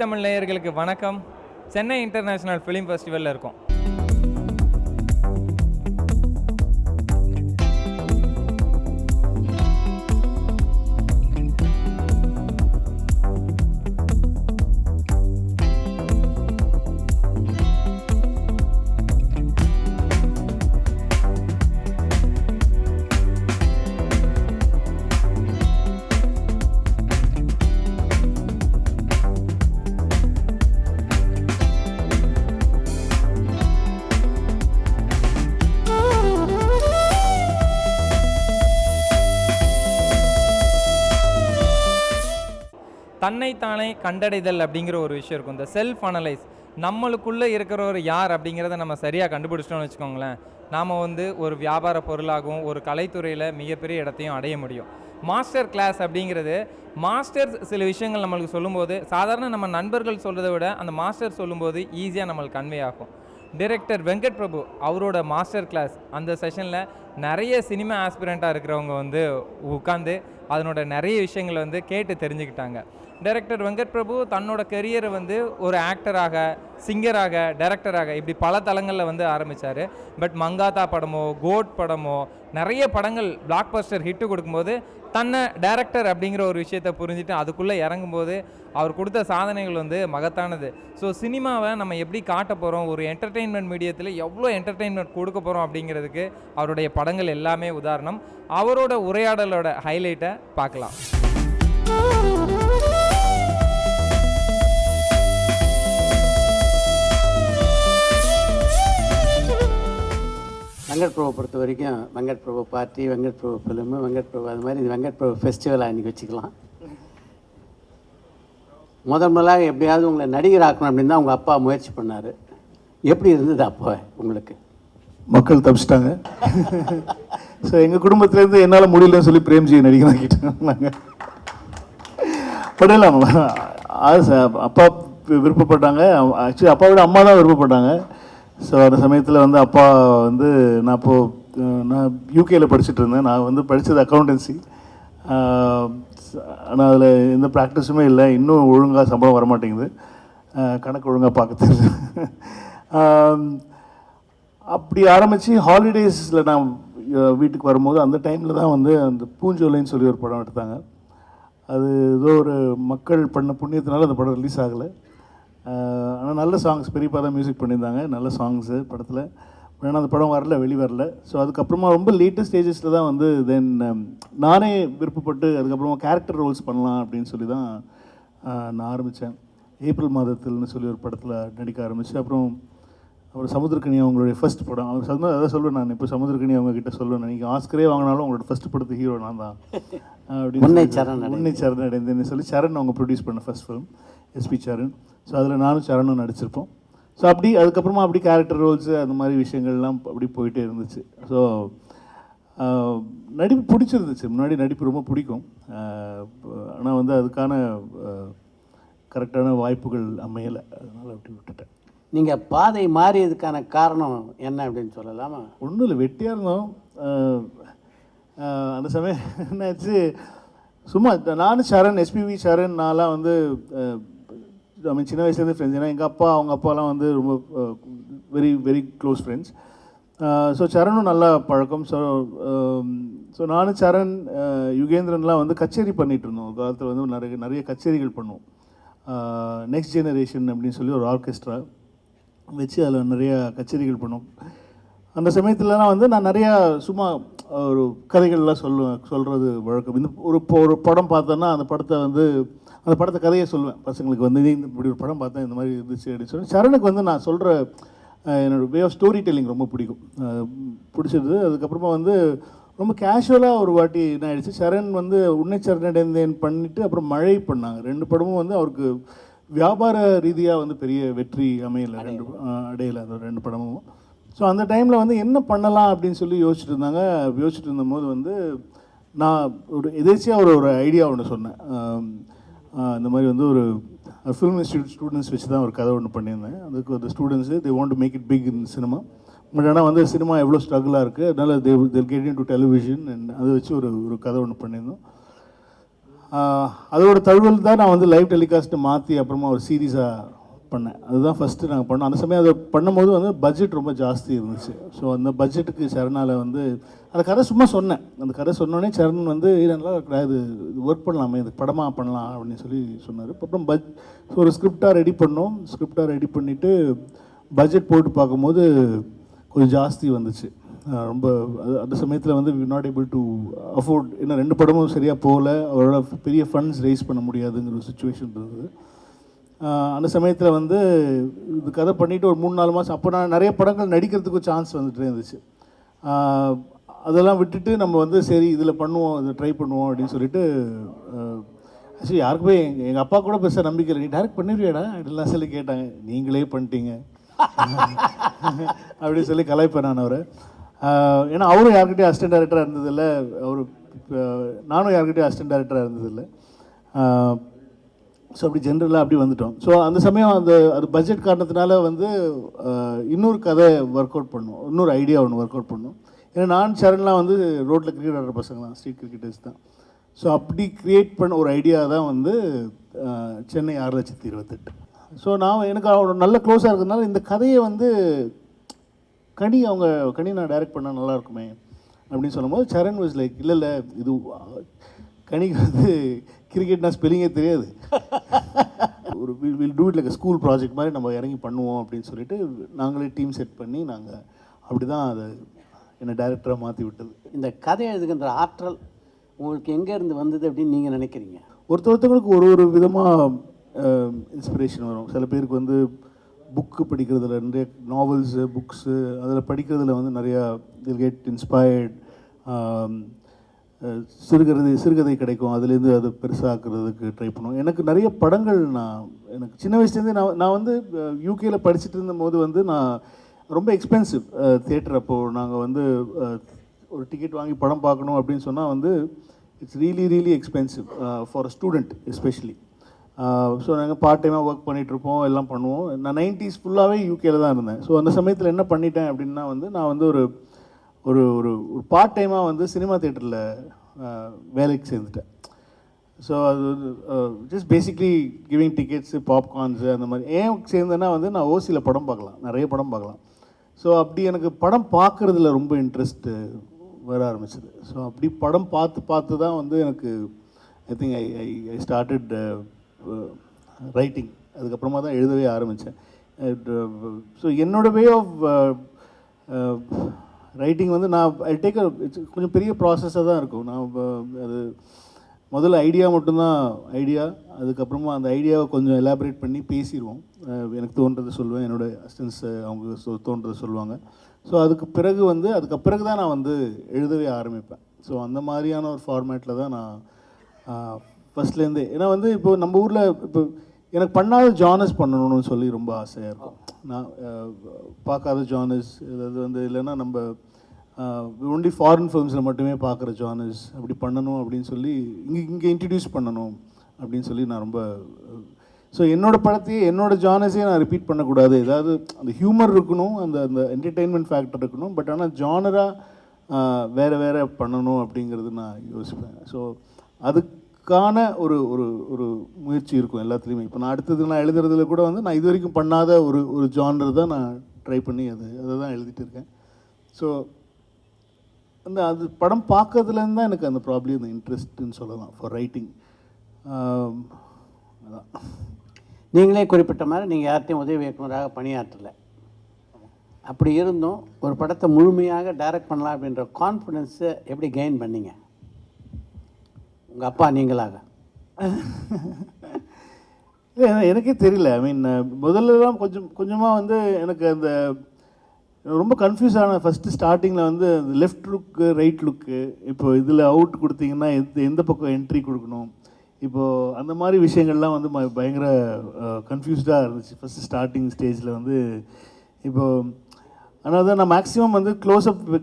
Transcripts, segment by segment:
தமிழ் நேயர்களுக்கு வணக்கம். Chennai international film ஃபெஸ்டிவலில் இருக்கோம். தன்னைத்தானே கண்டடைதல் அப்படிங்கிற ஒரு விஷயம் இருக்கும். இந்த செல்ஃப் அனலைஸ் நம்மளுக்குள்ளே இருக்கிறவர் யார் அப்படிங்கிறத நம்ம சரியாக கண்டுபிடிச்சிட்டோம்னு வச்சுக்கோங்களேன். நாம் வந்து ஒரு வியாபார பொருளாகவும் ஒரு கலைத்துறையில் மிகப்பெரிய இடத்தையும் அடைய முடியும். மாஸ்டர் கிளாஸ் அப்படிங்கிறது மாஸ்டர் சில விஷயங்கள் நம்மளுக்கு சொல்லும்போது சாதாரண நம்ம நண்பர்கள் சொல்கிறத விட அந்த மாஸ்டர் சொல்லும்போது ஈஸியாக நம்மளுக்கு கன்வே ஆகும். டிரெக்டர் வெங்கட் பிரபு அவரோட மாஸ்டர் கிளாஸ் அந்த செஷனில் நிறைய சினிமா ஆஸ்பிரண்ட்டாக இருக்கிறவங்க வந்து உட்காந்து அதனோட நிறைய விஷயங்களை வந்து கேட்டு தெரிஞ்சுக்கிட்டாங்க. டைரக்டர் வெங்கட் பிரபு தன்னோட கெரியரை வந்து ஒரு ஆக்டராக சிங்கராக டைரக்டராக இப்படி பல தளங்களில் வந்து ஆரம்பித்தார் பட் மங்காத்தா படமோ கோட் படமோ நிறைய படங்கள் பிளாக் பஸ்டர் ஹிட்டு கொடுக்கும்போது தன்னை டைரக்டர் அப்படிங்கிற ஒரு விஷயத்தை புரிஞ்சுட்டு அதுக்குள்ளே இறங்கும்போது அவர் கொடுத்த சாதனைகள் வந்து மகத்தானது. ஸோ சினிமாவை நம்ம எப்படி காட்ட போகிறோம் ஒரு என்டர்டெயின்மெண்ட் மீடியத்தில் எவ்வளோ என்டர்டெயின்மெண்ட் கொடுக்க போகிறோம் அப்படிங்கிறதுக்கு அவருடைய படங்கள் எல்லாமே உதாரணம். அவரோட உரையாடலோட ஹைலைட்டை பார்க்கலாம். வெங்கட் பிரபு பொறுத்த வரைக்கும் வெங்கட் பிரபு பார்ட்டி வெங்கட் பிரபு ஃபிலிமு வெங்கட் பிரபு அது மாதிரி இது வெங்கட் பிரபு ஃபெஸ்டிவலாக இன்றைக்கி வச்சுக்கலாம். முதல் முதலாக எப்படியாவது உங்களை நடிகர் ஆக்கணும் அப்படின்னு தான் உங்கள் அப்பா முயற்சி பண்ணார். எப்படி இருந்தது அப்போ உங்களுக்கு? மக்கள் தப்பிச்சிட்டாங்க. ஸோ எங்கள் குடும்பத்துலேருந்து என்னால் முடியலன்னு சொல்லி பிரேம்ஜி நடிகனாக்கிட்டாங்க பட் இல்லை அது சார் அப்பா விருப்பப்பட்டாங்க. ஆக்சுவலி அப்பாவோட அம்மா தான் விருப்பப்பட்டாங்க. ஸோ அந்த சமயத்தில் வந்து அப்பா வந்து நான் இப்போது நான் யூகேயில் படிச்சுட்டு இருந்தேன். நான் வந்து படித்தது அக்கௌண்டன்சி ஆனால் அதில் எந்த ப்ராக்டிஸுமே இல்லை. இன்னும் ஒழுங்காக சம்பளம் வர மாட்டேங்குது கணக்கு ஒழுங்காக பார்க்க தெரியல. அப்படி ஆரம்பித்து ஹாலிடேஸில் நான் வீட்டுக்கு வரும்போது அந்த டைமில் தான் வந்து அந்த பூஞ்சோலைன்னு சொல்லி ஒரு படம் எடுத்தாங்க. அது ஏதோ ஒரு மக்கள் பண்ண புண்ணியத்தினால அந்த படம் ரிலீஸ் ஆகலை. ஆனால் நல்ல சாங்ஸ் பெரியப்பா தான் மியூசிக் பண்ணியிருந்தாங்க. நல்ல சாங்ஸு படத்தில். ஆனால் அந்த படம் வரல வெளி வரல ஸோ அதுக்கப்புறமா ரொம்ப லேட்டஸ்ட் ஸ்டேஜஸில் தான் வந்து தென் நானே விருப்பப்பட்டு அதுக்கப்புறமா கேரக்டர் ரோல்ஸ் பண்ணலாம் அப்படின்னு சொல்லி தான் நான் ஆரம்பித்தேன் ஏப்ரல் மாதத்தில்னு சொல்லி ஒரு படத்தில் நடிக்க ஆரம்பித்து அப்புறம் அப்புறம் சமுத்திரக்கனி அவங்களுடைய ஃபர்ஸ்ட் படம். அவங்க சமுதிர அதான் சொல்லுவேன் நான் இப்போ சமுத்திரக்கனி அவங்க கிட்ட சொல்லுவேன் நீங்கள் ஆஸ்கரே வாங்கினாலும் அவங்களோட ஃபர்ஸ்ட் படத்து ஹீரோ நான் தான். அப்படின்னு சரண். உன்னை சரண் அடைந்தேன்னு சொல்லி சரண் அவங்க ப்ரொடியூஸ் பண்ண first film SP Charan. So அதில் நானும் சரணும் நடிச்சிருப்போம். ஸோ அப்படி அதுக்கப்புறமா அப்படி கேரக்டர் ரோல்ஸு அந்த மாதிரி விஷயங்கள்லாம் அப்படி போயிட்டே இருந்துச்சு. ஸோ நடிப்பு பிடிச்சிருந்துச்சு. முன்னாடி நடிப்பு ரொம்ப பிடிக்கும். ஆனால் வந்து அதுக்கான கரெக்டான வாய்ப்புகள் அமையலை. அதனால் அப்படி விட்டுட்டேன். நீங்கள் பாதை மாறியதுக்கான காரணம் என்ன அப்படின்னு சொல்லலாமா? ஒன்றும் இல்லை. வெட்டியாக இருந்தோம். அந்த சமயம் என்னாச்சு? சும்மா நானும் சரண் எஸ்பிவி சரண் நான்லாம் வந்து ஐ மீன் சின்ன வயசுலேருந்து ஃப்ரெண்ட்ஸ் ஏன்னா எங்கள் அப்பா அவங்க அப்பாலாம் வந்து ரொம்ப very very close friends so சரணும் நல்ல பழக்கம். ஸோ ஸோ நானும் சரண் யுகேந்திரன்லாம் வந்து கச்சேரி பண்ணிகிட்டு இருந்தோம். ஒரு காலத்தில் வந்து நிறைய நிறைய கச்சேரிகள் பண்ணுவோம். நெக்ஸ்ட் ஜெனரேஷன் அப்படின்னு சொல்லி ஒரு ஆர்கெஸ்ட்ரா வச்சு அதில் நிறைய கச்சேரிகள் பண்ணோம் அந்த சமயத்துலலாம் வந்து நான் நிறையா சும்மா ஒரு கதைகள்லாம் சொல்லுவேன் சொல்கிறது வழக்கம். இந்த ஒரு ஒரு படம் பார்த்தோன்னா அந்த படத்தை வந்து அந்த படத்தை கதையை சொல்லுவேன் பசங்களுக்கு வந்து "நீ இந்த இப்படி ஒரு படம் பார்த்தேன் இந்த மாதிரி இருந்துச்சு அப்படின்னு சொல்லி சரணுக்கு வந்து நான் சொல்கிற என்னோட வே ஆஃப் ஸ்டோரி டெல்லிங் ரொம்ப பிடிக்கும். அஹ் பிடிச்சது அதுக்கப்புறமா வந்து ரொம்ப கேஷுவலாக ஒரு வாட்டி என்ன ஆயிடுச்சு சரண் வந்து உன்னை சரணடைந்தேன் பண்ணிட்டு அப்புறம் மழை பண்ணாங்க. ரெண்டு படமும் வந்து அவருக்கு வியாபார ரீதியாக வந்து பெரிய வெற்றி அமையலை. ரெண்டு அடையலை அந்த ரெண்டு படமும். ஸோ அந்த டைமில் வந்து என்ன பண்ணலாம் அப்படின்னு சொல்லி யோசிச்சுட்டு இருந்தாங்க. யோசிச்சுட்டு இருந்தபோது வந்து நான் ஒரு எதேச்சியாக ஒரு ஒரு ஐடியா ஒன்று சொன்னேன். இந்த மாதிரி வந்து ஒரு ஃபிலிம் இன்ஸ்டியூட் ஸ்டூடெண்ட்ஸ் வச்சு தான் ஒரு கதை ஒன்று பண்ணியிருந்தேன். அதுக்கு அந்த students they want to make it big in cinema but ஆனால் வந்து சினிமா எவ்வளோ ஸ்ட்ரகிளாக இருக்குது அதனால் they they'll get into television அதை வச்சு ஒரு ஒரு கதை ஒன்று பண்ணியிருந்தோம். அதோட தழுவல் தான் நான் வந்து லைவ் டெலிகாஸ்ட்டை மாற்றி அப்புறமா ஒரு சீரீஸாக பண்ணேன். அதுதான் ஃபஸ்ட்டு நாங்கள் பண்ணோம். அந்த சமயம் அதை பண்ணும்போது வந்து பட்ஜெட் ரொம்ப ஜாஸ்தி இருந்துச்சு. ஸோ அந்த பட்ஜெட்டுக்கு சரணால வந்து அந்த கதை சும்மா சொன்னேன். அந்த கதை சொன்னோடனே சரண் வந்து இது நல்லா இது ஒர்க் பண்ணலாமே. இது படமாக பண்ணலாம் அப்படின்னு சொல்லி சொன்னார். அப்புறம் பட் ஒரு ஸ்கிரிப்டாக ரெடி பண்ணோம். ஸ்கிரிப்டாக ரெடி பண்ணிவிட்டு பட்ஜெட் போட்டு பார்க்கும்போது கொஞ்சம் ஜாஸ்தி வந்துச்சு. ரொம்ப அது- அந்த சமயத்தில் வந்து we not able to afford ஏன்னா ரெண்டு படமும் சரியாக போகல. அவரோட பெரிய ஃபண்ட்ஸ் ரைஸ் பண்ண முடியாதுங்கிற ஒரு சுச்சுவேஷன் இருந்தது. அந்த சமயத்தில் வந்து இது கதை பண்ணிவிட்டு ஒரு மூணு நாலு மாதம் அப்போ நான் நிறைய படங்கள் நடிக்கிறதுக்கு சான்ஸ் வந்துட்டு இருந்துச்சு. அதெல்லாம் விட்டுட்டு நம்ம வந்து சரி இதில் பண்ணுவோம் இதை ட்ரை பண்ணுவோம் அப்படின்னு சொல்லிட்டு ஆக்சுவலி யாருக்குமே எங்கள் எங்கள் அப்பா கூட பெருசாக நம்பிக்கை இல்லை. நீ டேரக்ட் பண்ணிடுவியாடா அப்படிலாம் சொல்லி கேட்டாங்க. நீங்களே பண்ணிட்டீங்க. அப்படின்னு சொல்லி கலாய்ப்பேன் நான் அவரை. ஏன்னா அவரும் யார்கிட்டயும் அசிஸ்டன்ட் டேரக்டராக இருந்ததில்லை. அவர் நானும் யார்கிட்டயும் அசிஸ்டன்ட் டேரக்டராக இருந்ததில்லை. ஸோ அப்படி ஜென்ரலாக அப்படி வந்துட்டோம். ஸோ அந்த சமயம் அந்த அது பட்ஜெட் காரணத்தினால வந்து இன்னொரு கதை ஒர்க் அவுட் பண்ணும் இன்னொரு ஐடியா ஒன்று ஒர்க் அவுட் பண்ணும் ஏன்னா நான் சரண்லாம் வந்து ரோட்டில் கிரிக்கெட் ஆடுற பசங்க தான் ஸ்ட்ரீட் கிரிக்கெட்டர்ஸ் தான். ஸோ அப்படி க்ரியேட் பண்ண ஒரு ஐடியா தான் வந்து சென்னை ஆறு லட்சத்தி இருபத்தெட்டு. ஸோ நான் எனக்கு அவரோட நல்ல க்ளோஸாக இருக்கிறதுனால இந்த கதையை வந்து கனி அவங்க கனி நான் டைரக்ட் பண்ணால் நல்லா இருக்குமே அப்படின்னு சொல்லும்போது சரண் வாஸ் லைக் இல்லை இல்லை இது கனிக்கு வந்து கிரிக்கெட்னா ஸ்பெல்லிங்கே தெரியாது. ஒரு will do it like school project மாதிரி நம்ம இறங்கி பண்ணுவோம் அப்படின்னு சொல்லிட்டு நாங்களே டீம் செட் பண்ணி நாங்கள் அப்படி தான் அதை என்னை டைரக்டராக மாற்றி விட்டது. இந்த கதை எழுதுகின்ற ஆற்றல் உங்களுக்கு எங்கேருந்து வந்தது அப்படின்னு நீங்கள் நினைக்கிறீங்க? ஒருத்த ஒருத்தவங்களுக்கு ஒரு ஒரு விதமாக இன்ஸ்பிரேஷன் வரும். சில பேருக்கு வந்து புக்கு படிக்கிறதுல நிறைய நாவல்ஸு புக்ஸு அதில் படிக்கிறதுல வந்து நிறையா தில் கெட் இன்ஸ்பயர்ட் சிறுகதை சிறுகதை கிடைக்கும். அதுலேருந்து அதை பெருசாக்குறதுக்கு ட்ரை பண்ணுவோம். எனக்கு நிறைய படங்கள் நான் எனக்கு சின்ன வயசுலேருந்தே நான் நான் வந்து யூகேயில் படிச்சுட்டு இருந்தபோது வந்து நான் ரொம்ப எக்ஸ்பென்சிவ் தேட்டர் அப்போது நாங்கள் வந்து ஒரு டிக்கெட் வாங்கி படம் பார்க்கணும் அப்படின்னு சொன்னால் வந்து it's really really expensive for a student especially so நாங்கள் பார்ட் டைமாக ஒர்க் பண்ணிகிட்ருப்போம் எல்லாம் பண்ணுவோம். நான் நைன்டிஸ் ஃபுல்லாகவே யூகேயில் தான் இருந்தேன். ஸோ அந்த சமயத்தில் என்ன பண்ணிட்டேன் அப்படின்னா வந்து நான் வந்து ஒரு ஒரு ஒரு ஒரு பார்ட் டைமாக வந்து சினிமா தேட்டரில் வேலைக்கு சேர்ந்துட்டேன். ஸோ அது just basically giving tickets popcorns அந்த மாதிரி. ஏன் சேர்ந்தேன்னா வந்து நான் ஓசியில் படம் பார்க்கலாம். நிறைய படம் பார்க்கலாம். ஸோ அப்படி எனக்கு படம் பார்க்குறதுல ரொம்ப இன்ட்ரெஸ்ட்டு வர ஆரம்பிச்சது. ஸோ அப்படி படம் பார்த்து பார்த்து தான் வந்து எனக்கு I think I I I started writing அதுக்கப்புறமா தான் எழுதவே ஆரம்பித்தேன் ஸோ என்னோட வே ஆஃப் ரைட்டிங் வந்து நான் ஐ டேக் கொஞ்சம் பெரிய ப்ராசஸாக தான் இருக்கும். நான் அது முதல்ல ஐடியா மட்டும்தான் ஐடியா அதுக்கப்புறமா அந்த ஐடியாவை கொஞ்சம் எலாபரேட் பண்ணி பேசிடுவோம். எனக்கு தோன்றதை சொல்லுவேன் என்னோட அசிஸ்டன்ஸ் அவங்க சொ- தோன்றதை சொல்லுவாங்க ஸோ அதுக்கு பிறகு வந்து அதுக்கு பிறகு தான் நான் வந்து எழுதவே ஆரம்பிப்பேன். ஸோ அந்த மாதிரியான ஒரு ஃபார்மேட்டில் தான் நான் ஃபஸ்ட்லேருந்தே ஏன்னா வந்து இப்போ நம்ம ஊரில் இப்போ எனக்கு பண்ணாத ஜானஸ் பண்ணணும்னு சொல்லி ரொம்ப ஆசையாக இருக்கும். நான் பார்க்காத ஜானஸ் அதாவது வந்து இல்லைன்னா நம்ம ஒன்லி ஃபாரின் ஃபிலிம்ஸில் மட்டுமே பார்க்குற ஜானஸ் அப்படி பண்ணணும் அப்படின்னு சொல்லி இங்கே இங்கே இன்ட்ரடியூஸ் பண்ணணும் அப்படின்னு சொல்லி நான் ரொம்ப ஸோ என்னோட படத்தையே என்னோட ஜானஸையே நான் ரிப்பீட் பண்ணக்கூடாது. ஏதாவது அந்த ஹியூமர் இருக்கணும் அந்த அந்த என்டர்டெயின்மெண்ட் ஃபேக்டர் இருக்கணும் பட் ஆனால் ஜானராக வேறு வேறு பண்ணணும் அப்படிங்கிறது நான் யோசிப்பேன். ஸோ அதுக்கான ஒரு ஒரு ஒரு முயற்சி இருக்கும் எல்லாத்துலேயுமே. இப்போ நான் அடுத்தது நான் எழுதுறதுல கூட வந்து நான் இது வரைக்கும் பண்ணாத ஒரு ஒரு ஜான்ரு தான் நான் ட்ரை பண்ணி அது அதை தான் எழுதிட்டு இருக்கேன். ஸோ அந்த அது படம் பார்க்கறதுலேருந்து தான் எனக்கு அந்த ப்ராப்ளம் அந்த இன்ட்ரெஸ்ட்னு சொல்லலாம் ஃபார் ரைட்டிங் அதான். நீங்களே குறிப்பிட்ட மாதிரி நீங்கள் யார்ட்டையும் உதவி இயக்குநராக பணியாற்றலை. அப்படி இருந்தும் ஒரு படத்தை முழுமையாக டைரக்ட் பண்ணலாம் அப்படின்ற கான்ஃபிடென்ஸை எப்படி கெயின் பண்ணீங்க? உங்கள் அப்பா நீங்களாக? எனக்கே தெரியல. ஐ மீன் முதல்லலாம் கொஞ்சம் கொஞ்சமாக வந்து எனக்கு அந்த ரொம்ப கன்ஃபியூஸ் ஆன ஃபஸ்ட்டு ஸ்டார்டிங்கில் வந்து லெஃப்ட் லுக்கு ரைட் லுக்கு இப்போ இதில் அவுட் கொடுத்தீங்கன்னா எந்த எந்த பக்கம் என்ட்ரி கொடுக்கணும்? இப்போது அந்த மாதிரி விஷயங்கள்லாம் வந்து ம- பயங்கர கன்ஃபியூஸ்டாக இருந்துச்சு. ஃபஸ்ட்டு ஸ்டார்டிங் ஸ்டேஜில் வந்து இப்போது ஆனால் தான் நான் மேக்ஸிமம் வந்து க்ளோஸ்அப்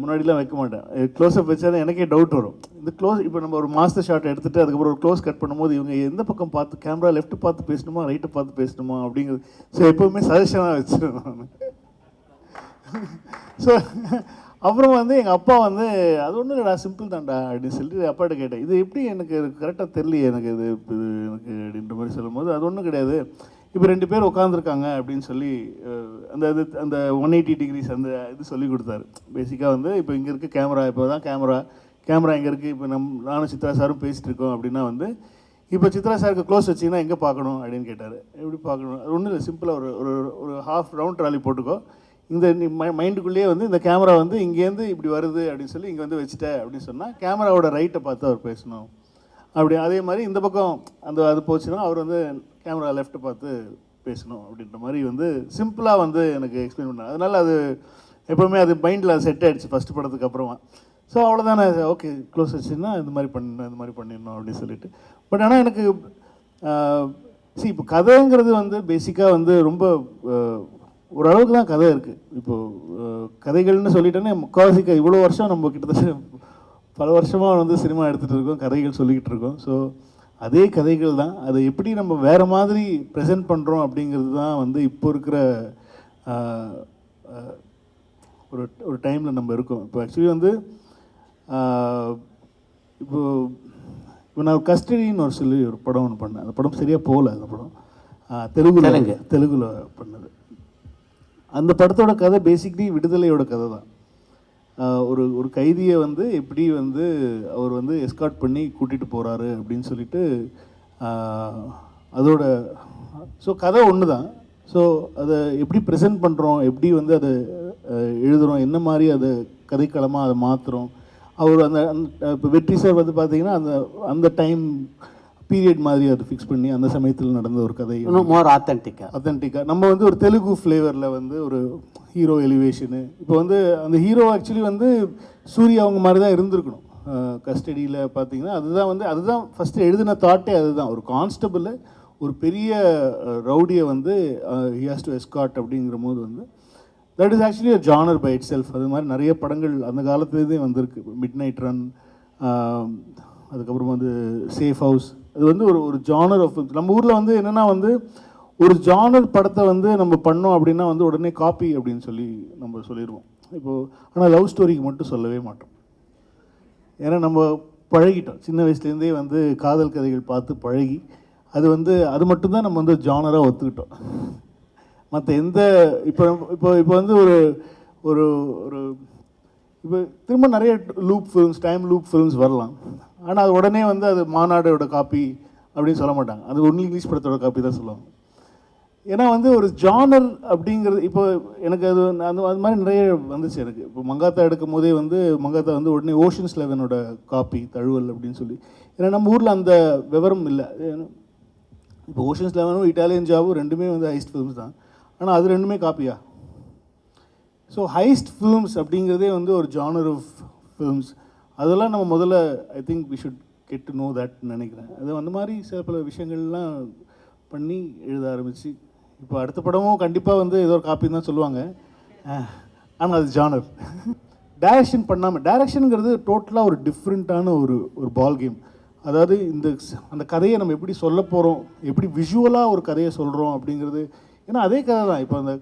முன்னாடிலாம் வைக்க மாட்டேன். க்ளோஸ்அப் வச்சாலும் எனக்கே டவுட் வரும். இந்த க்ளோஸ் இப்போ நம்ம ஒரு மாஸ்டர் ஷாட் எடுத்துகிட்டு அதுக்கப்புறம் ஒரு க்ளோஸ் கட் பண்ணும்போது இவங்க எந்த பக்கம் பார்த்து கேமரா லெஃப்ட் பார்த்து பேசணுமா ரைட்டை பார்த்து பேசணுமா அப்படிங்கிறது. ஸோ எப்போவுமே சஜஷனாக வச்சிருவேன் நான். ஸோ அப்புறம் வந்து எங்கள் அப்பா வந்து அது ஒன்றும் இல்லைடா சிம்பிள் தான்டா அப்படின்னு சொல்லிட்டு அப்பாட்ட கேட்டேன். இது எப்படி எனக்கு கரெக்டாக தெரியலையே எனக்கு இது இது எனக்கு அப்படின்ற மாதிரி சொல்லும்போது அது ஒன்றும் கிடையாது. இப்போ ரெண்டு பேர் உட்காந்துருக்காங்க அப்படின்னு சொல்லி அந்த இது அந்த ஒன் எயிட்டி டிகிரிஸ் அந்த இது சொல்லி கொடுத்தாரு. பேசிக்காக வந்து இப்போ இங்கே இருக்க கேமரா இப்போ தான் கேமரா கேமரா இங்கே இருக்குது இப்போ நம் நானும் சித்ரா சாரும் பேசிகிட்டு இருக்கோம் அப்படின்னா வந்து இப்போ சித்ரா சாருக்கு க்ளோஸ் வச்சிங்கன்னா எங்கே பார்க்கணும் அப்படின்னு கேட்டார். எப்படி பார்க்கணும்? அது ஒன்றும் இல்லை சிம்பிளாக ஒரு ஒரு ஒரு ஹாஃப் ரவுண்ட் ட்ராலி போட்டுக்கோ. இந்த நீ மைண்டுக்குள்ளேயே வந்து இந்த கேமரா வந்து இங்கேருந்து இப்படி வருது அப்படின்னு சொல்லி இங்கே வந்து வச்சுட்ட அப்படின்னு சொன்னால் கேமராவோட ரைட்டை பார்த்து அவர் பேசணும். அப்படி அதே மாதிரி இந்த பக்கம் அந்த அது போச்சுன்னா அவர் வந்து கேமரா லெஃப்ட் பார்த்து பேசணும் அப்படின்ற மாதிரி வந்து சிம்பிளாக வந்து எனக்கு எக்ஸ்பிளைன் பண்ணார் அதனால் அது எப்போவுமே அது மைண்டில் செட் ஆகிடுச்சு ஃபஸ்ட் படத்துக்கு அப்புறமா. ஸோ அவ்வளோதானே ஓகே க்ளோஸ் வச்சுன்னா இந்த மாதிரி பண்ணணும் இந்த மாதிரி பண்ணிடணும் அப்படின்னு சொல்லிட்டு. பட் ஆனால் எனக்கு சி இப்போ கதைங்கிறது வந்து பேசிக்காக வந்து ரொம்ப ஓரளவுக்கு தான் கதை இருக்குது இப்போது கதைகள்னு சொல்லிட்டோன்னே முக்கால்வாசி இவ்வளோ வருஷம் நம்ம கிட்டத்தட்ட பல வருஷமாக வந்து சினிமா எடுத்துகிட்டு இருக்கோம் கதைகள் சொல்லிக்கிட்டு இருக்கோம். ஸோ அதே கதைகள் தான். அதை எப்படி நம்ம வேறு மாதிரி ப்ரெசென்ட் பண்ணுறோம் அப்படிங்கிறது தான் வந்து இப்போ இருக்கிற ஒரு ஒரு டைமில் நம்ம இருக்கோம். இப்போ ஆக்சுவலி வந்து இப்போ இப்போ நான் கஸ்டடின்னு ஒரு சொல்லி ஒரு படம் ஒன்று பண்ணேன். அந்த படம் சரியாக போகல அந்த படம். தெலுங்குல தெலுங்கு. தெலுங்குல பண்ணது. அந்த படத்தோட கதை பேசிக்லி விடுதலையோட கதை தான். ஒரு ஒரு கைதியை வந்து எப்படி வந்து அவர் வந்து எஸ்கார்ட் பண்ணி கூட்டிகிட்டு போகிறாரு அப்படின்னு சொல்லிட்டு அதோட ஸோ கதை ஒன்று தான் ஸோ அதை எப்படி ப்ரெசென்ட் பண்ணுறோம் எப்படி வந்து அதை எழுதுகிறோம் என்ன மாதிரி அதை கதைக்களமாக அதை மாற்றுறோம் அவர் அந்த இப்போ வெற்றி சார் வந்து பார்த்திங்கன்னா அந்த அந்த டைம் பீரியட் மாதிரி அதை ஃபிக்ஸ் பண்ணி அந்த சமயத்தில் நடந்த ஒரு கதை. இன்னும் மோர் ஆத்தென்டிக்காக அத்தன்டிக்காக நம்ம வந்து ஒரு தெலுங்கு ஃப்ளேவரில் வந்து ஒரு ஹீரோ எலிவேஷனு இப்போ வந்து அந்த ஹீரோ ஆக்சுவலி வந்து சூர்யா அவங்க மாதிரி தான் இருந்திருக்கணும். கஸ்டடியில் பார்த்தீங்கன்னா அதுதான் வந்து அதுதான் ஃபஸ்ட்டு எழுதின தாட்டே அதுதான். ஒரு கான்ஸ்டபிள் ஒரு பெரிய ரவுடியை வந்து ஹி ஹாஸ் டு எஸ்காட் அப்படிங்கிற போது வந்து that is actually a genre by itself அது மாதிரி நிறைய படங்கள் அந்த காலத்துலேருந்தே வந்திருக்கு. மிட் நைட் ரன் அதுக்கப்புறம் வந்து சேஃப் ஹவுஸ் அது வந்து ஒரு ஒரு ஜானர் ஆஃப் நம்ம ஊரில் வந்து என்னென்னா வந்து ஒரு ஜானர் படத்தை வந்து நம்ம பண்ணோம் அப்படின்னா வந்து உடனே காப்பி அப்படின்னு சொல்லி நம்ம சொல்லிடுவோம் இப்போது ஆனால் லவ் ஸ்டோரிக்கு மட்டும் சொல்லவே மாட்டோம். ஏன்னா நம்ம பழகிட்டோம். சின்ன வயசுலேருந்தே வந்து காதல் கதைகள் பார்த்து பழகி அது வந்து அது மட்டும்தான் நம்ம வந்து ஜானராக ஒத்துக்கிட்டோம். மற்ற எந்த இப்போ இப்போ இப்போ வந்து ஒரு ஒரு ஒரு இப்போ திரும்ப நிறைய loop films time loop films வரலாம். ஆனால் அது உடனே வந்து அது மாநாடோட காப்பி அப்படின்னு சொல்ல மாட்டாங்க. அது ஒன்லி இங்கிலீஷ் படத்தோட காப்பி தான் சொல்லுவாங்க. ஏன்னா வந்து ஒரு ஜானர் அப்படிங்கிறது இப்போ எனக்கு அது அந்த அது மாதிரி நிறைய வந்துச்சு எனக்கு. இப்போ மங்காத்தா எடுக்கும் போதே வந்து மங்காத்தா வந்து உடனே ஓஷன்ஸ் லெவனோட காப்பி தழுவல் அப்படின்னு சொல்லி. ஏன்னா நம்ம ஊரில் அந்த விவரம் இல்லை. இப்போ ஓஷன்ஸ் லெவனும் இட்டாலியன் ஜாவும் ரெண்டுமே வந்து ஹைஸ்ட் ஃபிலிம்ஸ் தான். ஆனால் அது ரெண்டுமே காப்பியா ஸோ ஹைஸ்ட் ஃபிலிம்ஸ் அப்படிங்கிறதே வந்து ஒரு ஜானர் ஆஃப் ஃபிலிம்ஸ் அதெல்லாம் நம்ம முதல்ல I think we should get to know தட்னு நினைக்கிறேன். அது அந்த மாதிரி சில பல விஷயங்கள்லாம் பண்ணி எழுத ஆரம்பிச்சு இப்போ அடுத்த படமும் கண்டிப்பாக வந்து ஏதோ ஒரு காப்பின்னு தான் சொல்லுவாங்க. ஆனால் அது ஜானர் டைரக்ஷன் பண்ணாமல் டைரக்ஷனுங்கிறது டோட்டலாக ஒரு டிஃப்ரெண்ட்டான ஒரு ஒரு பால் கேம் அதாவது இந்த அந்த கதையை நம்ம எப்படி சொல்ல போகிறோம் எப்படி விஷுவலாக ஒரு கதையை சொல்கிறோம் அப்படிங்கிறது ஏன்னா அதே கதை தான். இப்போ அந்த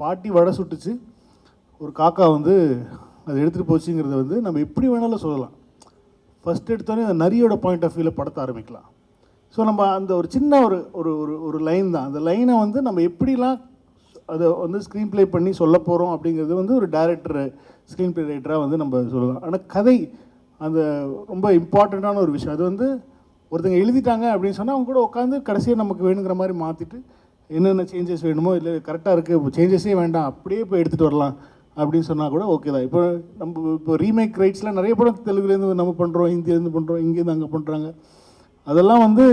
பாட்டி வடை சுட்டுச்சு ஒரு காக்கா வந்து அதை எடுத்துகிட்டு போச்சுங்கிறத வந்து நம்ம எப்படி வேணாலும் சொல்லலாம். ஃபஸ்ட் எடுத்தோடனே அந்த நரியோட பாயிண்ட் ஆஃப் வியூவில் படத்தை ஆரம்பிக்கலாம். ஸோ நம்ம அந்த ஒரு சின்ன ஒரு ஒரு ஒரு ஒரு லைன் தான். அந்த லைனை வந்து நம்ம எப்படிலாம் அதை வந்து ஸ்க்ரீன் ப்ளே பண்ணி சொல்ல போகிறோம் அப்படிங்கிறது வந்து ஒரு டேரக்டர் ஸ்க்ரீன் ப்ளே ரைட்டராக வந்து நம்ம சொல்லலாம். ஆனால் கதை அந்த ரொம்ப இம்பார்ட்டண்ட்டான ஒரு விஷயம். அது வந்து ஒருத்தங்க எழுதிட்டாங்க அப்படின்னு சொன்னால் அவங்க கூட உட்காந்து கடைசியாக நமக்கு வேணுங்கிற மாதிரி மாற்றிட்டு என்னென்ன சேஞ்சஸ் வேணுமோ இல்லை கரெக்டாக இருக்குது சேஞ்சஸே வேண்டாம் அப்படியே போய் எடுத்துகிட்டு வரலாம். அப்படின்னு சொன்னால் கூட ஓகே தான். இப்போ நம்ம இப்போ ரீமேக் ரைட்ஸ்லாம் நிறைய படம் தெலுங்குலேருந்து நம்ம பண்ணுறோம் ஹிந்திலேருந்து பண்ணுறோம் இங்கேருந்து அங்கே பண்ணுறாங்க அதெல்லாம் வந்து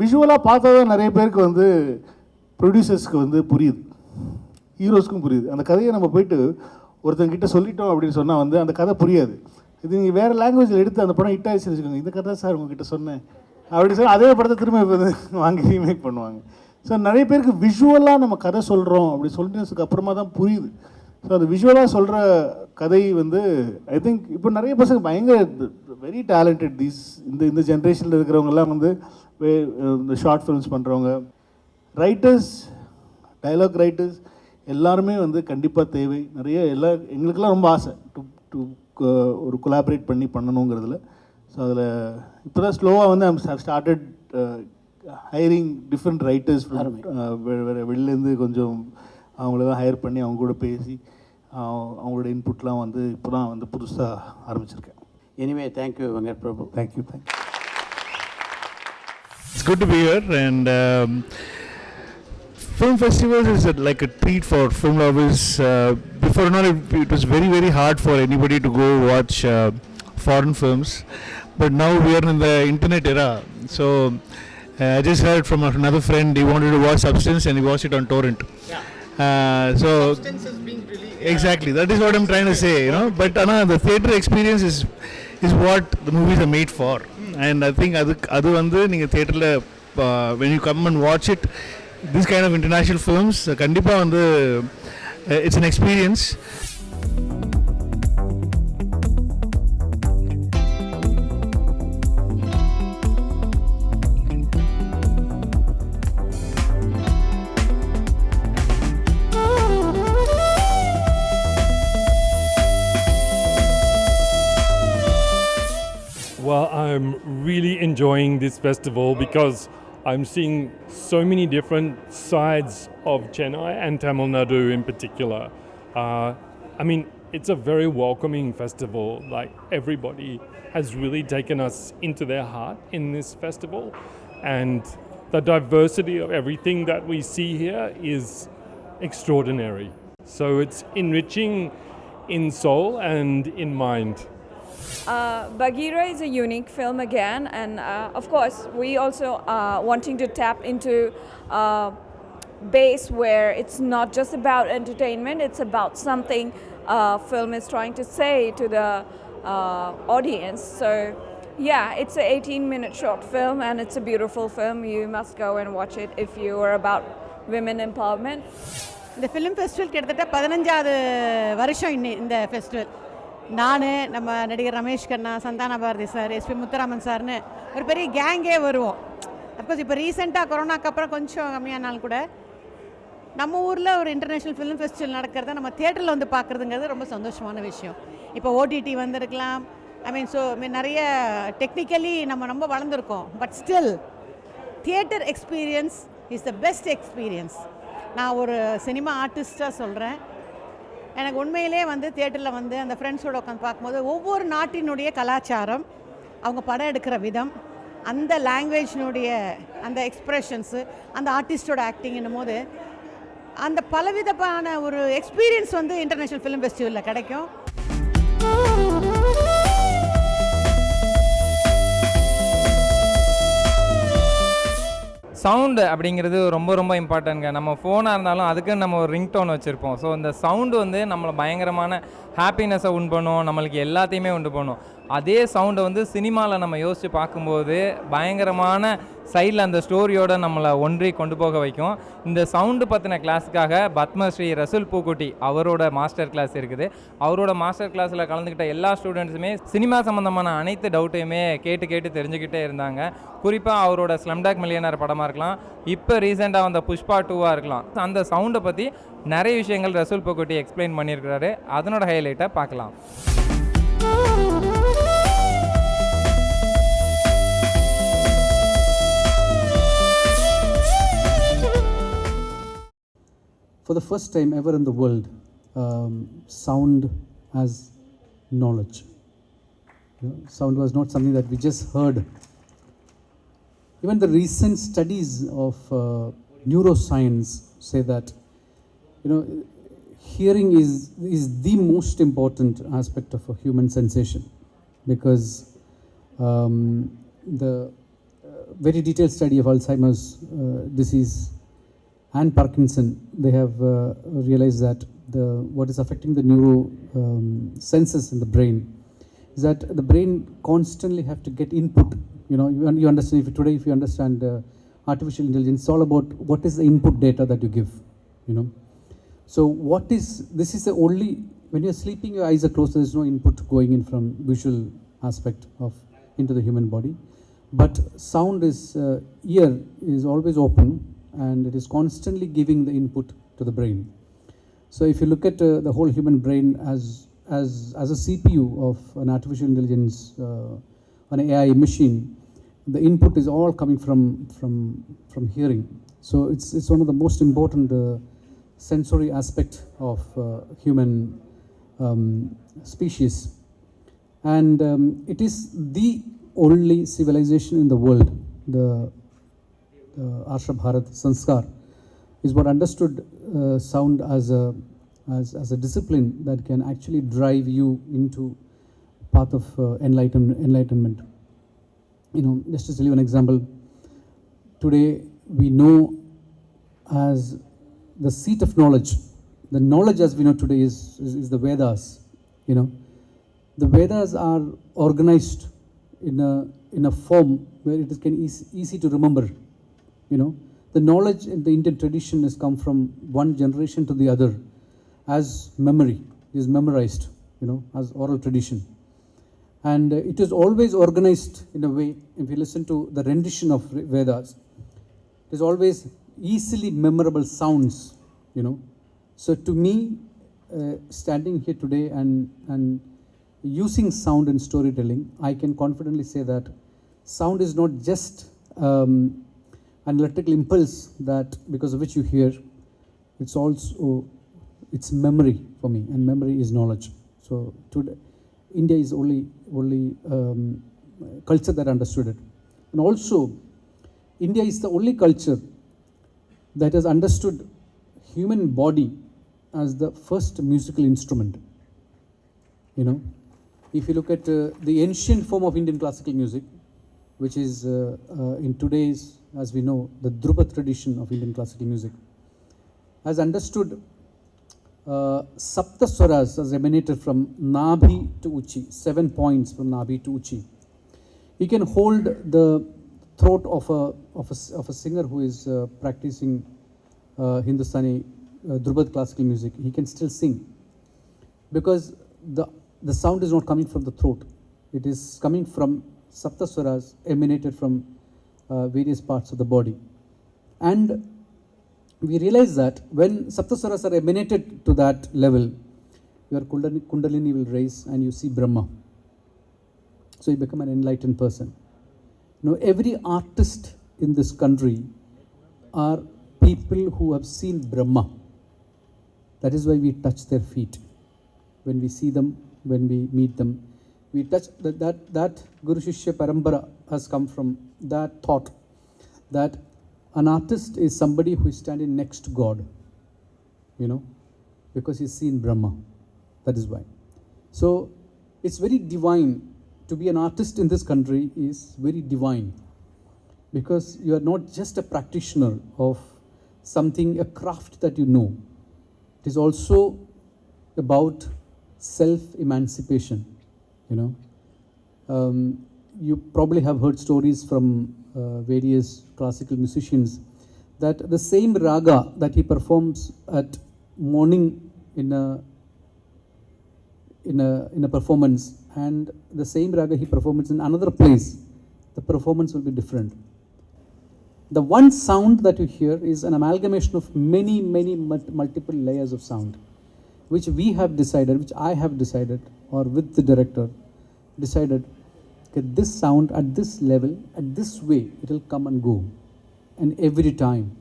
விஷுவலாக பார்த்தா தான் நிறைய பேருக்கு வந்து ப்ரொடியூசர்ஸ்க்கு வந்து புரியுது. ஹீரோஸ்க்கும் புரியுது. அந்த கதையை நம்ம போயிட்டு ஒருத்தங்கிட்ட சொல்லிட்டோம் அப்படின்னு சொன்னால் வந்து அந்த கதை புரியாது. இது நீங்கள் வேறு லாங்குவேஜில் எடுத்து அந்த படம் ஹிட் ஆயிடுச்சு வச்சுக்கோங்க. இந்த கதை சார் உங்ககிட்ட சொன்னேன். அப்படி சொல்லி அதே படத்தை திரும்ப இப்போ வந்து வாங்கி ரீமேக் பண்ணுவாங்க. ஸோ நிறைய பேருக்கு விஷுவலாக நம்ம கதை சொல்கிறோம் அப்படி சொல்லிட்டதுக்கு அப்புறமா தான் புரியுது. ஸோ அது விஷுவலாக சொல்கிற கதை வந்து ஐ திங்க் இப்போ நிறைய பசங்க பயங்கர வெரி டேலண்டட் தீஸ் இந்த இந்த ஜென்ரேஷனில் இருக்கிறவங்கெல்லாம் வந்து வே- இந்த ஷார்ட் ஃபிலிம்ஸ் பண்ணுறவங்க ரைட்டர்ஸ் டைலாக் ரைட்டர்ஸ் எல்லாருமே வந்து கண்டிப்பாக தேவை. நிறைய எல்லா எங்களுக்கெல்லாம் ரொம்ப ஆசை டு டு ஒரு கொலாபரேட் பண்ணி பண்ணணுங்கிறதுல. ஸோ அதில் இப்போ தான் ஸ்லோவாக வந்து I'm started hiring different writers வெளிலேருந்து கொஞ்சம் அவங்கள தான் ஹையர் பண்ணி அவங்க கூட பேசி அவங்களோட இன்புட்லாம் வந்து இப்போ தான் வந்து புதுசாக ஆரம்பிச்சிருக்கேன் anyway thank you Venkat Prabhu thank you thank you It's good to be here, and um, film festivals is a, like a treat for film lovers. Uh, before now, it, it was very very hard for anybody to go watch uh, foreign films, but now we are in the internet era. So uh, I just heard from another friend he wanted to watch Substance and he watched it on torrent. Uh, so Exactly that is what I'm trying say you know but ஆனால் அந்த theatre experience is is what the movies are made for and I think அதுக்கு அது வந்து நீங்கள் தியேட்டரில் when you come and watch it this kind of international films கண்டிப்பாக வந்து it's an experience I'm really enjoying this festival because I'm seeing so many different sides of Chennai and Tamil Nadu in particular. Uh, I mean, it's a very welcoming festival. Like, everybody has really taken us into their heart in this festival. And the diversity of everything that we see here is extraordinary. So, it's enriching in soul and in mind. Uh, Bagheera is a unique film again, and uh, of course, we also uh, wanting to tap into uh, base where it's not just about entertainment; it's about something uh, film is trying to say to the uh, audience. So, yeah, it's a 18-minute short film, and it's a beautiful film. You must go and watch it if you are about women empowerment. இந்த film festival கிட்டத்தட்ட பதினஞ்சாவது வருஷம் இன்னி இந்த festival நான் நம்ம நடிகர் Ramesh Kanna Santhana Bharathi sir SP Muthuraman சார்னு ஒரு பெரிய கேங்கே வருவோம். அப்கோர்ஸ் இப்போ ரீசெண்டாக கொரோனாக்கு அப்புறம் கொஞ்சம் கம்மியானாலும் கூட நம்ம ஊரில் ஒரு இன்டர்நேஷ்னல் ஃபிலிம் ஃபெஸ்டிவல் நடக்கிறத நம்ம தேட்டரில் வந்து பார்க்குறதுங்கிறது ரொம்ப சந்தோஷமான விஷயம். இப்போ ஓடிடி வந்திருக்கலாம். ஐ மீன் ஸோ மீன் நிறைய டெக்னிக்கலி நம்ம ரொம்ப வளர்ந்துருக்கோம். But still theatre experience is the best experience நான் ஒரு சினிமா ஆர்டிஸ்ட்டாக சொல்கிறேன் எனக்கு உண்மையிலே வந்து தியேட்டரில் வந்து அந்த ஃப்ரெண்ட்ஸோடு உட்காந்து பார்க்கும்போது ஒவ்வொரு நாட்டினுடைய கலாச்சாரம் அவங்க படம் எடுக்கிற விதம் அந்த லாங்குவேஜினுடைய அந்த எக்ஸ்ப்ரெஷன்ஸு அந்த ஆர்டிஸ்டோட ஆக்டிங்னும் போது அந்த பலவிதமான ஒரு எக்ஸ்பீரியன்ஸ் வந்து இன்டர்நேஷ்னல் ஃபிலிம் ஃபெஸ்டிவலில் கிடைக்கும். சவுண்டு அப்படிங்கிறது ரொம்ப ரொம்ப இம்பார்ட்டன்ட்ங்க நம்ம ஃபோனாக இருந்தாலும் அதுக்கு நம்ம ஒரு ரிங் டோன் வச்சுருப்போம். ஸோ இந்த சவுண்டு வந்து நம்மளை பயங்கரமான ஹாப்பினஸை உண்டு பண்ணும். நம்மளுக்கு எல்லாத்தையுமே உண்டு பண்ணும். அதே சவுண்டை வந்து சினிமாவில் நம்ம யோசித்து பார்க்கும்போது பயங்கரமான சைடில் அந்த ஸ்டோரியோட நம்மளை ஒன்றி கொண்டு போக வைக்கும். இந்த சவுண்டு பற்றின கிளாஸுக்காக பத்மஸ்ரீ ரசூல் பூக்குட்டி அவரோட மாஸ்டர் கிளாஸ் இருக்குது. அவரோட மாஸ்டர் கிளாஸில் கலந்துக்கிட்ட எல்லா ஸ்டூடெண்ட்ஸுமே சினிமா சம்மந்தமான அனைத்து டவுட்டையுமே கேட்டு கேட்டு தெரிஞ்சுக்கிட்டே இருந்தாங்க. குறிப்பாக அவரோட ஸ்லம்டாக் மில்லியனர் படமாக இருக்கலாம் இப்போ ரீசெண்டாக வந்த புஷ்பா டூவாக இருக்கலாம். அந்த சவுண்டை பற்றி நிறைய விஷயங்கள் ரசூல் பூக்குட்டி எக்ஸ்பிளைன் பண்ணியிருக்கிறாரு. அதனோட ஹைலைட்டை பார்க்கலாம். For the first time ever in the world, um, sound as knowledge. You know, sound was not something that we just heard. Even the recent studies of uh, neuroscience say that, you know, hearing is, is the most important aspect of a human sensation because um, the uh, very detailed study of Alzheimer's uh, disease and Parkinson, they have uh, realized that the what is affecting the neuro um, senses in the brain is that the brain constantly have to get input. You know, you, you understand if today if you understand uh, artificial intelligence, it's all about what is the input data that you give. You know, so what is this is the only when you're sleeping, your eyes are closed. There is no input going in from visual aspect of into the human body, but sound is uh, ear is always open and it is constantly giving the input to the brain. So if you look at uh, the whole human brain as, as, as a CPU of an artificial intelligence, uh, an AI machine, the input is all coming from, from, from hearing. So it's, it's one of the most important uh, sensory aspect of uh, human um, species. And um, it is the only civilization in the world, the, the Arsha Bharat Sanskar, is what understood uh, sound as a, as, as a discipline that can actually drive you into path of uh, enlighten, enlightenment. You know, just to tell you an example, today we know as the seat of knowledge. The knowledge as we know today is, is, is the Vedas, you know. The Vedas are organized in a, in a form where it is can easy to remember, you know. The knowledge in the Indian tradition has come from one generation to the other as memory, is memorized, you know, as oral tradition. And uh, it is always organized in a way, if you listen to the rendition of Vedas, it is always easily memorable sounds, you know. So to me, uh, standing here today and, and using sound in storytelling, I can confidently say that sound is not just um, an electrical impulse that because of which you hear, it's also it's memory for me, and memory is knowledge. So today, India is only only um, culture that understood it, and also India is the only culture that has understood human body as the first musical instrument. You know, if you look at uh, the ancient form of Indian classical music, which is uh, uh, in today's, as we know, the Dhruva tradition of Indian classical music, has understood uh, Sapta Swaras as emanated from Nabhi to Uchi, seven points from Nabhi to Uchi. You can hold the throat of a, of a, of a singer who is uh, practicing uh, Hindustani uh, Dhrupad classical music. He can still sing because the, the sound is not coming from the throat. It is coming from Saptaswaras emanated from uh, various parts of the body. And we realize that when Saptaswaras are emanated to that level, your Kundalini, Kundalini will raise and you see Brahma. So you become an enlightened person. Now, every artist in this country are people who have seen Brahma. That is why we touch their feet. When we see them, when we meet them, we touch that, that, that Guru Shishya Parambara has come from that thought that an artist is somebody who is standing next to God, you know, because he's seen Brahma. That is why. So it's very divine. To be an artist in this country is very divine because you are not just a practitioner of something, a craft that you know. It is also about self emancipation, you know. Um, you probably have heard stories from uh, various classical musicians that the same raga that he performs at morning in a in a in a performance and the same raga he performs in another place the performance will be different. The one sound that you hear is an amalgamation of many many multiple layers of sound which we have decided which i have decided or with the director decided that this sound at this level at this way it will come and go. And every time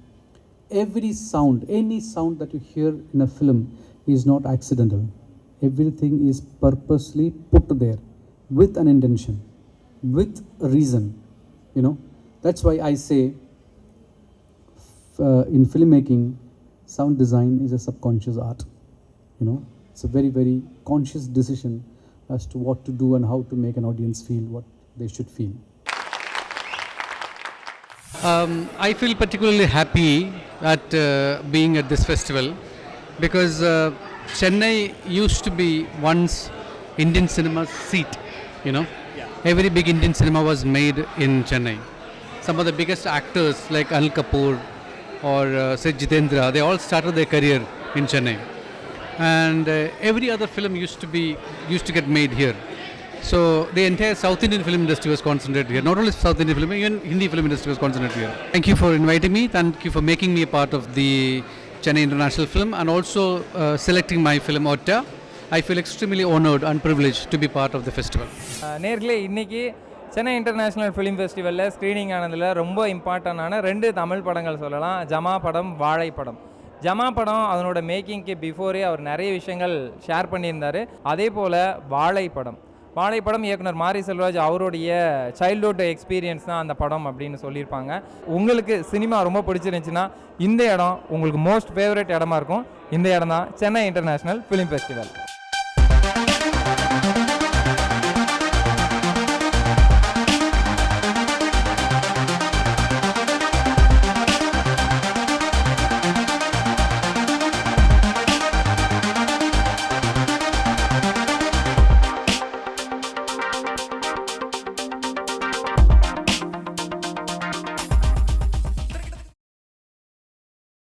every sound any sound that you hear in a film is not accidental. Everything is purposely put there with an intention with a reason you know. That's why i say uh, in filmmaking sound design is a subconscious art you know. It's a very very conscious decision as to what to do and how to make an audience feel what they should feel Um, I feel particularly happy at uh, being at this festival because uh, Chennai used to be once Indian cinema's seat. You know, every big Indian cinema was made in Chennai. Some of the biggest actors like Anil Kapoor or uh, say Jitendra, they all started their career in Chennai, and uh, every other film used to be used to get made here. So the entire South Indian film industry was concentrated here. Not only South Indian film, even Hindi film industry was concentrated here. Thank you for inviting me. Thank you for making me a part of the Chennai International Film and also uh, selecting my film Otta. I feel extremely honored and privileged to be part of the festival. நேர்களே இன்னைக்கு Chennai international film ஃபெஸ்டிவலில் screening ஆனதில் ரொம்ப இம்பார்ட்டண்டான ரெண்டு தமிழ் படங்கள் சொல்லலாம் ஜமா படம் வாழை படம் ஜமா படம் அதனோட மேக்கிங்க்கு பிஃபோரே அவர் நிறைய விஷயங்கள் ஷேர் பண்ணியிருந்தார். அதே போல் வாழை படம். இயக்குனர் மாரி செல்வராஜ் அவருடைய சைல்ட்ஹுட் எக்ஸ்பீரியன்ஸ் தான் அந்த படம் அப்படின்னு சொல்லியிருப்பாங்க. உங்களுக்கு சினிமா ரொம்ப பிடிச்சிருந்துச்சுன்னா இந்த இடம் உங்களுக்கு மோஸ்ட் ஃபேவரட் இடமா இருக்கும். இந்த இடம் தான் சென்னை இன்டர்நேஷ்னல் ஃபிலிம் ஃபெஸ்டிவல்